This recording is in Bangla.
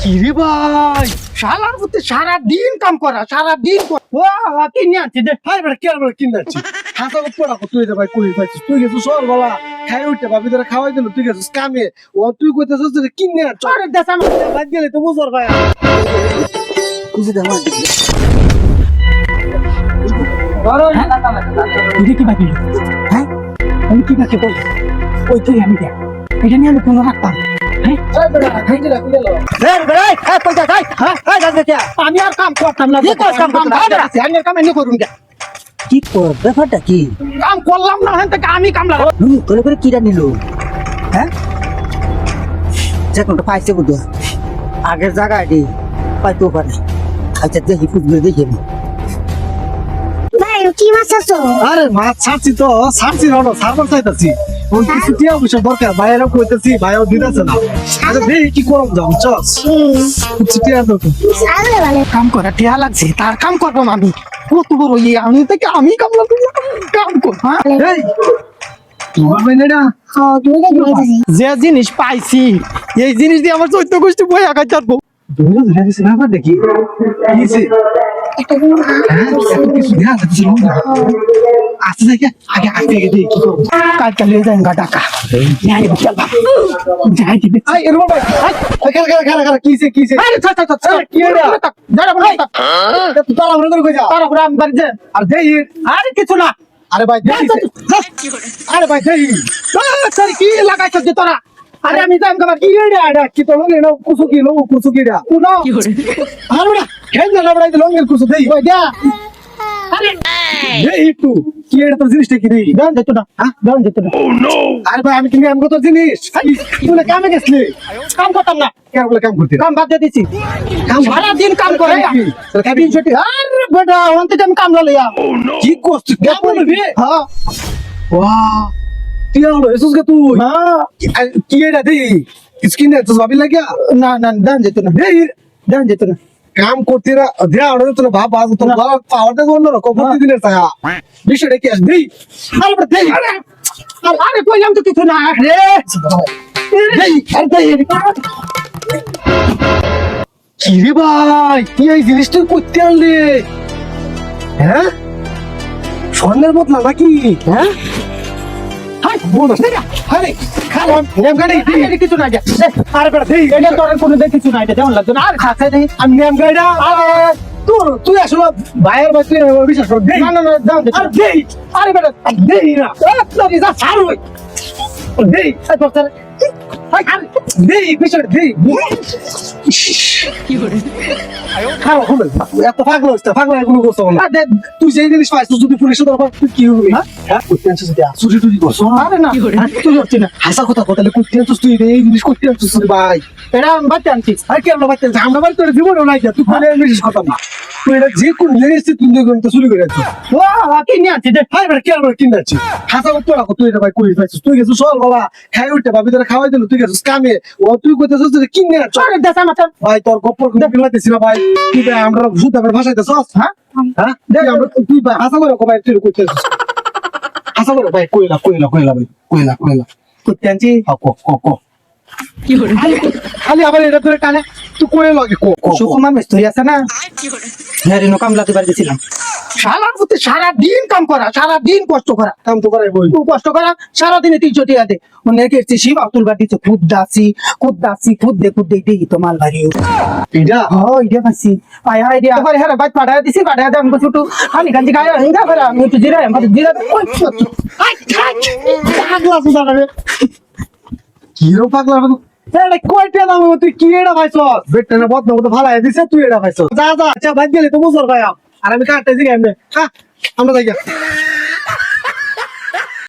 কি রে ভাই? শালার প্রতি সারা দিন কাম করা সারা দিন কর- ও কিনে আনছি দে। হাই বেটা কে বেটা কিনে যাচ্ছি হাসা পড়া তুই দে ভাই কই পাইছিস। তুই গেছিস সর বাবা। খাই উঠতে ভাবি তোরা খাওয়াই দিল তুই গেছিস কামে। ও তুই কইতেছিস যে কিনে আনছ। আরে দেশ বাদ গেলে তো বুঝর ভাই। বুঝি দে আমার কি বাকি? হ্যাঁ? আমি কি বাকি বল ওই তুই আমি দেখ এটা নিয়ে আমি কোনো রাখতাম আমি আর কাম করতাম না। কাম কাম আমি আর কাম এনে করুন কি কর ব্যাপারটা কি? কাম করলাম না হেন থেকে আমি কাম লাগাবো। হুম করে করে কিরা নিল? হ্যাঁ? যে কোনটা পাইছে বুধ আগের জায়গায় দি পাইতেও পারে। আচ্ছা দেখি ফুটবল দেখি আমি। ভাই কি মাছ আছো? আরে মাছ ছাড়ছি তো ছাড়ছি না সার্ভার চাইতাছি। ওই কিছু পয়সা দরকার ভাইয়েরও কইতেছি ভাইও দিতেছে না। আচ্ছা দেখি কি করব যাও চস কিছু টিয়া দরকার। আরে ভালো কাম করা টিয়া লাগছে তার কাম করব আমি। কত বড় ইয়ে আমি থেকে আমি কাম লাগবো কাম কর হ্যাঁ? এই যে জিনিস পাইছি এই জিনিস দিয়ে আমার চৈত্য গোষ্ঠী বই আঁকা চাটবো দেখি? একটা দিন হ্যাঁ, এত কিছু দেখা যাচ্ছে না। আচ্ছা দেখে আগে আগে আগে দেখি কি করব কাজ চালিয়ে যায় গা টাকা যাই চল যাই দিবি আই এর ভাই আই খেলা খেলা খেলা খেলা কিছে কিছে আরে থাক থাক থাক এই, কি হলো? যারা বলে তুই তালা মনে করে কই যা তারা পুরো আমি বাড়ি যাই আর দেই আরে কিছু না আরে ভাই দেই আরে ভাই দেই তোর কি লাগাইছ যে তোরা আরে আমি যাই আমার কি রে আডা কি তো লঙ্গের না কুসু কি লো কুসু কি রা কুনো? আরে বড়া খেল না বড়া লঙ্গের কুসু দেই। ওই দে আরে দেই একটু। কি এটা তোর জিনিসটা কি দেই দান যেত না হ্যাঁ? দান যেত না আরে ভাই আমি কিনে আমগো তোর জিনিস। তুই না কামে গেছলি। কাম করতাম না। কেন বলে কাম করতে? কাম বাদ দিয়ে দিছি। কাম সারা দিন কাম করে। তোর কাবিন ছুটি আরে বেটা অন্তে আমি কাম লইয়া। কি করছিস? কাম করবি হ্যাঁ। ওয়াও তুই হলো এসুস কে তুই হ্যাঁ কি এটা স্কিন এত ভাবি লাগিয়া না না দান যেত না দান যেত না কাম করতে না দেয়া অর্ডার তোর ভাব আজ তোর রকম প্রতিদিনের ছায়া বিষয়টা কি আস দেই আরে দেই আরে আরে- আরে কইলাম তো কিছু না রে দেই আর দেই কি রে ভাই তুই এই জিনিসটা করতে আনলি হ্যাঁ স্বর্ণের বদলা নাকি হ্যাঁ কিছু না যা। আরে বেটা এটা তোর কোনো কিছু নাই যেমন লাগতো না। আর খাচ্ছে আমি নেম গাড়িটা তোর তুই আসলে ভাইয়ের ভাই তুই বিশ্বাস কর না না না দান আরে দেই আরে বেটা দেই না। তোর যা ছাড় দেই এই তুই সেই জিনিস পাইছিস যদি পুলিশে ধরবা তুই কি হবি? হ্যাঁ? হ্যাঁ করতে আনছিস দিয়া চুরি টুরি করছ? আরে না। তুই হচ্ছে না। হাসা কথা কথা করতে আনছিস তুই এই জিনিস করতে আনছিস রে ভাই। এটা আমি বাচ্চা আনছিস আর কেন বাচ্চা আমরা বাড়ি তোর জীবনও নাই যা তুই কোনে বিশেষ কথা না। তুই এটা যে কোন জিনিস তুই তুই কোন চুরি করে ও আনছিস হাই বেটা কেন হাসা রাখো তুই এটা ভাই পাইছিস? তুই গেছিস চল বাবা খাই উঠতে ভাবি তোরা খাওয়াই দিল তুই গেছিস? কামে। ও তুই কইতেছিস যে কিনে আছিস আরে দেশ আমার ভাই তোর গপ্পর কিন্তু ফেলাইতেছি না ভাই। তুই ভাই আমরা ভূতাবের ভাষাইতেছ হ্যাঁ? হ্যাঁ? দেখ আমরা তুই ভাই হাসা করে ভাই তুই কইতেছিস। হাসা করে ভাই কইলা কইলা কইলা ভাই কইলা কইলা। করতে আনছি ক ক ক। ক খালি আবার এটা ধরে টানে। তুই কইলা লাগে ক ক ক। সুকুমার মিস্ত্রি আছে না? হ্যাঁ রেনো কামলাতে বাড়ি গেছিলাম সারা প্রতি সারা দিন কাম করা সারা দিন কষ্ট করা কাম তো করাই বই কষ্ট করা সারাদিনে তিনশো টাকা দে অনেকে এসছে শিব আব্দুল বাড়িতে খুদ দাসি খুদ দাসি খুদ দে খুদ দে দিই তো মাল বাড়ি এটা ও ইডিয়া পাচ্ছি পায়া আইডিয়া পরে হ্যাঁ বাইক পাঠায় দিছি পাঠায় দে আমাকে ছোট খালি কাঞ্জি খায় হিংসা করে আমি একটু জিরা আমাকে জিরা খাই পাগলা রে এটা কয়টা দাম তুই কি এটা ভাইছ বেটা না বদনা মতো ভালো দিছে তুই এটা ভাইছ যা যা আচ্ছা ভাই গেলে তো বুঝর ভাই আর আমি কাটতেছি এমনি হ্যাঁ আমরা যাই।